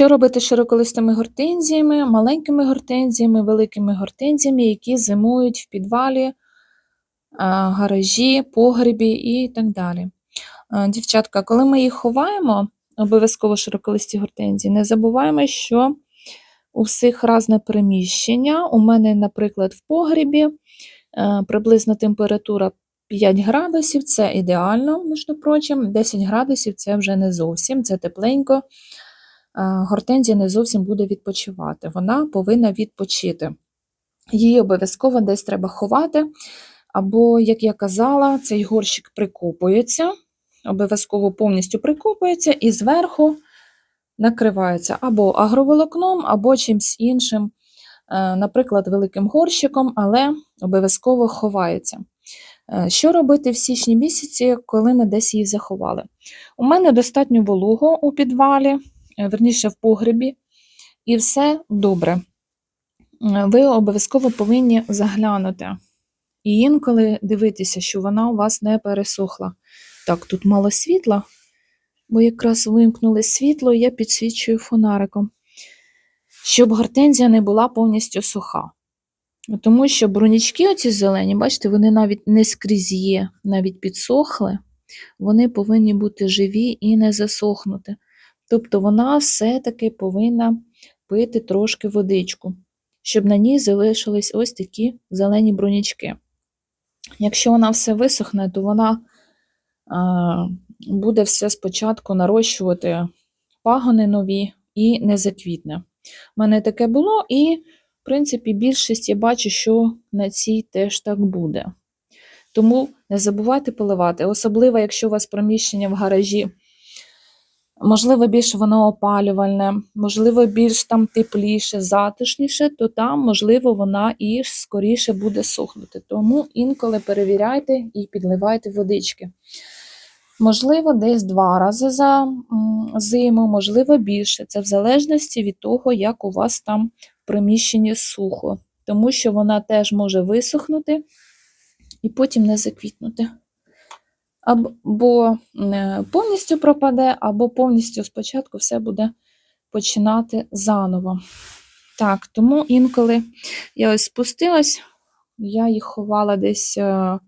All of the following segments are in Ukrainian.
Що робити широколистими гортензіями, маленькими гортензіями, великими гортензіями, які зимують в підвалі, гаражі, погребі і так далі. Дівчатка, коли ми їх ховаємо, обов'язково широколисті гортензії, не забуваємо, що у всіх різне переміщення. У мене, наприклад, в погребі е, приблизна температура 5 градусів, це ідеально, між прочим, 10 градусів це вже не зовсім, це тепленько. Е, Гортензія не зовсім буде відпочивати, вона повинна відпочити. Її обов'язково десь треба ховати. Або, як я казала, цей горщик прикопується, обов'язково повністю прикопується і зверху накривається або агроволокном, або чимось іншим, е, наприклад, великим горщиком, але обов'язково ховається. Е, Що робити в січні місяці, коли ми десь її заховали? У мене достатньо волого у підвалі, верніше в погребі, і все добре. Е, Ви обов'язково повинні заглянути. І інколи дивитися, що вона у вас не пересохла. Так, тут мало світла, бо якраз вимкнули світло, і я підсвічую фонариком, щоб гортензія не була повністю суха. Тому що брунічки оці зелені, бачите, вони навіть не скрізь є, навіть підсохли, вони повинні бути живі і не засохнути. Тобто вона все-таки повинна пити трошки водичку, щоб на ній залишились ось такі зелені брунічки. Якщо вона все висохне, то вона буде все спочатку нарощувати пагони нові і не заквітне. У мене таке було, і, в принципі, більшість я бачу, що на цій теж так буде. Тому не забувайте поливати, особливо, якщо у вас приміщення в гаражі. Можливо, більш воно опалювальне, можливо, більш там тепліше, затишніше, то там, можливо, вона і скоріше буде сохнути. Тому інколи перевіряйте і підливайте водички. Можливо, десь два рази за зиму, можливо, більше. Це в залежності від того, як у вас там в приміщенні сухо. Тому що вона теж може висохнути і потім не заквітнути. Або е, повністю пропаде, або повністю спочатку все буде починати заново. Так, тому інколи я ось спустилась, я їх ховала десь е,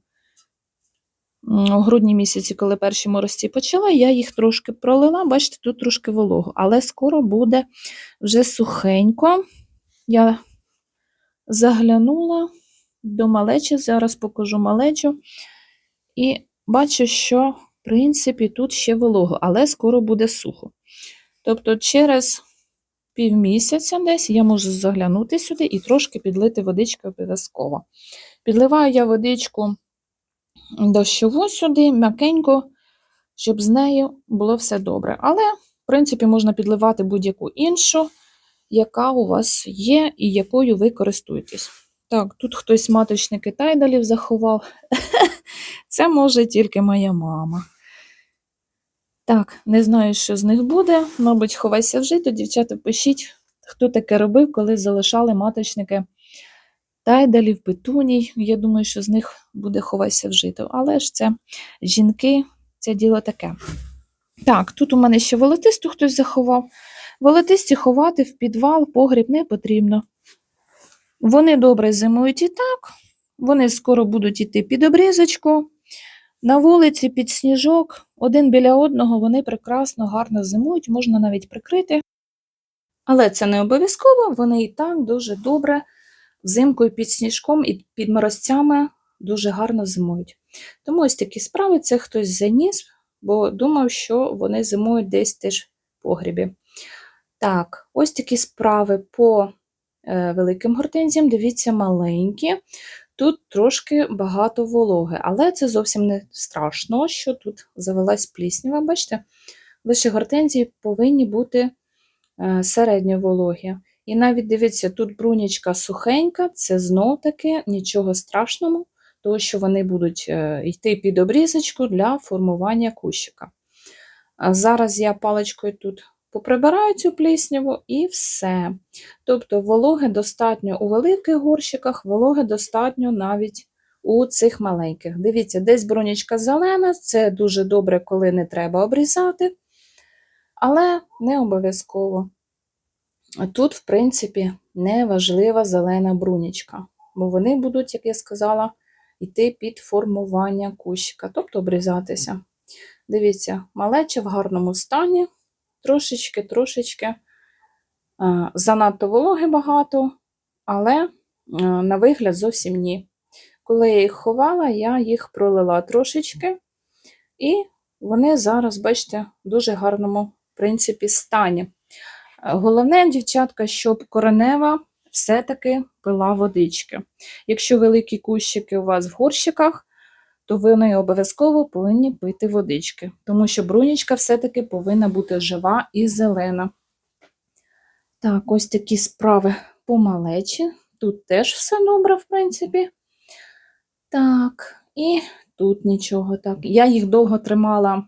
у грудні місяці, коли перші морозці почали, я їх трошки пролила, бачите, тут трошки волого, але скоро буде вже сухенько. Я заглянула до малечі, зараз покажу малечу. І бачу, що, в принципі, тут ще волого, але скоро буде сухо. Тобто, через півмісяця десь я можу заглянути сюди і трошки підлити водички обов'язково. Підливаю я водичку дощову сюди, м'якенько, щоб з нею було все добре. Але, в принципі, можна підливати будь-яку іншу, яка у вас є і якою ви користуєтесь. Так, тут хтось маточники тайдалів заховав. Це може тільки моя мама. Так, не знаю, що з них буде. Мабуть, ховайся в жито. Дівчата, пишіть, хто таке робив, коли залишали маточники тайдалів, петуній. Я думаю, що з них буде ховайся в жито. Але ж це жінки, це діло таке. Так, тут у мене ще волотисту хтось заховав. Волотисті ховати в підвал, погріб не потрібно. Вони добре зимують і так, вони скоро будуть йти під обрізочку. На вулиці під сніжок, один біля одного, вони прекрасно, гарно зимують, можна навіть прикрити. Але це не обов'язково, вони і так дуже добре взимкою під сніжком і під морозцями дуже гарно зимують. Тому ось такі справи це хтось заніс, бо думав, що вони зимують десь теж в погрібі. Так, ось такі справи по великим гортензіям, дивіться, маленькі. Тут трошки багато вологи, але це зовсім не страшно, що тут завелась пліснява. Бачите, лише гортензії повинні бути е, середньо вологі. І навіть дивіться, тут брунічка сухенька, це знов таки нічого страшного, тому що вони будуть е, йти під обрізочку для формування кущика. Зараз я паличкою тут поприбираю цю плісняву і все. Тобто вологи достатньо у великих горщиках, вологи достатньо навіть у цих маленьких. Дивіться, десь бронячка зелена, це дуже добре, коли не треба обрізати, але не обов'язково. Тут, в принципі, не важлива зелена брунічка, бо вони будуть, як я сказала, йти під формування кущика, тобто обрізатися. Дивіться, малеча в гарному стані, трошечки, трошечки. е, Занадто вологи багато, але е, на вигляд зовсім ні. Коли я їх ховала, я їх пролила трошечки, і вони зараз, бачите, в дуже гарному в принципі, стані. Головне, дівчатка, щоб коренева все-таки пила водички. Якщо великі кущики у вас в горщиках, то вони обов'язково повинні пити водички, тому що брунічка все-таки повинна бути жива і зелена. Так, ось такі справи по малечі. Тут теж все добре, в принципі. Так, і тут нічого так. Я їх довго тримала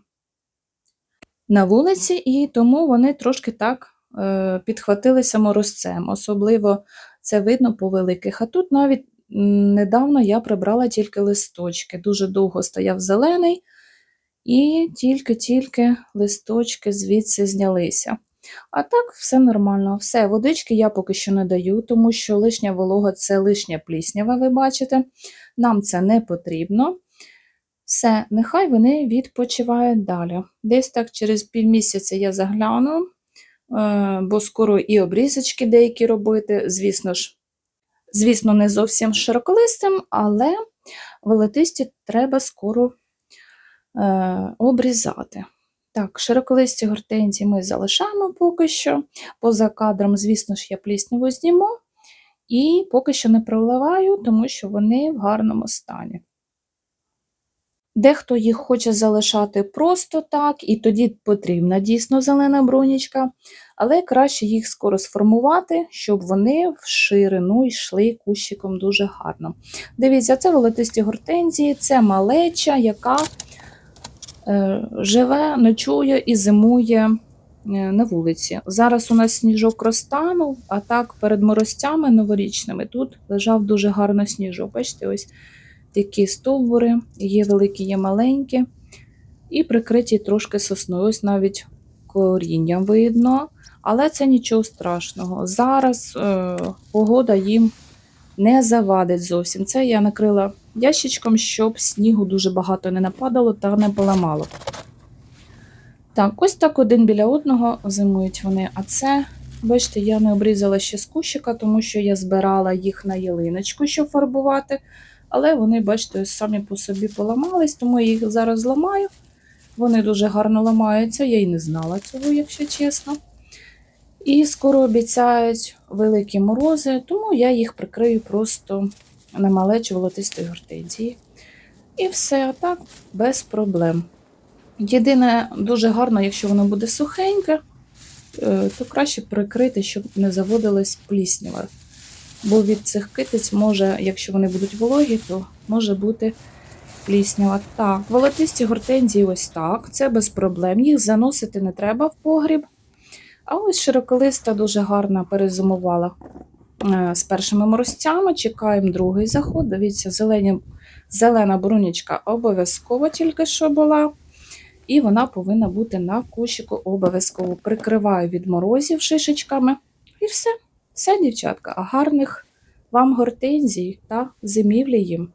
на вулиці, і тому вони трошки так е, підхватилися морозцем. Особливо це видно по великих. А тут навіть недавно я прибрала тільки листочки. Дуже довго стояв зелений, і тільки-тільки листочки звідси знялися. А так, все нормально. Все, водички я поки що не даю, тому що лишня волога це лишня пліснява, ви бачите. Нам це не потрібно. Все, нехай вони відпочивають далі. Десь так через півмісяця я загляну, е, бо скоро і обрізочки деякі робити. Звісно ж, звісно, не зовсім широколистим, але волотисті треба скоро е, обрізати. Так, широколисті гортензії ми залишаємо поки що. Поза кадром, звісно ж, я плісняву зніму. І поки що не проливаю, тому що вони в гарному стані. Дехто їх хоче залишати просто так, і тоді потрібна дійсно зелена бронічка, але краще їх скоро сформувати, щоб вони в ширину йшли кущиком дуже гарно. Дивіться, це волотисті гортензії, це малеча, яка е, живе, ночує і зимує е, на вулиці. Зараз у нас сніжок розтанув, а так перед морозцями новорічними тут лежав дуже гарно сніжок. Бачите, ось такі стовбури, є великі, є маленькі, і прикриті трошки сосною. Ось навіть корінням видно, але це нічого страшного. Зараз е, погода їм не завадить зовсім. Це я накрила ящичком, щоб снігу дуже багато не нападало та не поламало. Так, ось так один біля одного зимують вони. А це, бачите, я не обрізала ще з кущика, тому що я збирала їх на ялиночку, щоб фарбувати. Але вони, бачите, самі по собі поламались, тому я їх зараз зламаю. Вони дуже гарно ламаються, я й не знала цього, якщо чесно. І скоро обіцяють великі морози, тому я їх прикрию просто на малечу волотистої гортензії. І все, так, без проблем. Єдине, дуже гарно, якщо воно буде сухеньке, е, то краще прикрити, щоб не заводилась пліснява. Бо від цих китиць може, якщо вони будуть вологі, то може бути пліснява. Так, волотисті гортензії ось так, це без проблем. Їх заносити не треба в погріб. А ось широколиста дуже гарно перезимувала е, з першими морозцями. Чекаємо другий заход. Дивіться, зелені, зелена брунічка обов'язково тільки що була. І вона повинна бути на кущику обов'язково. Прикриваю від морозів шишечками. І все. Все, дівчатка, а гарних вам гортензій та зимівлі їм.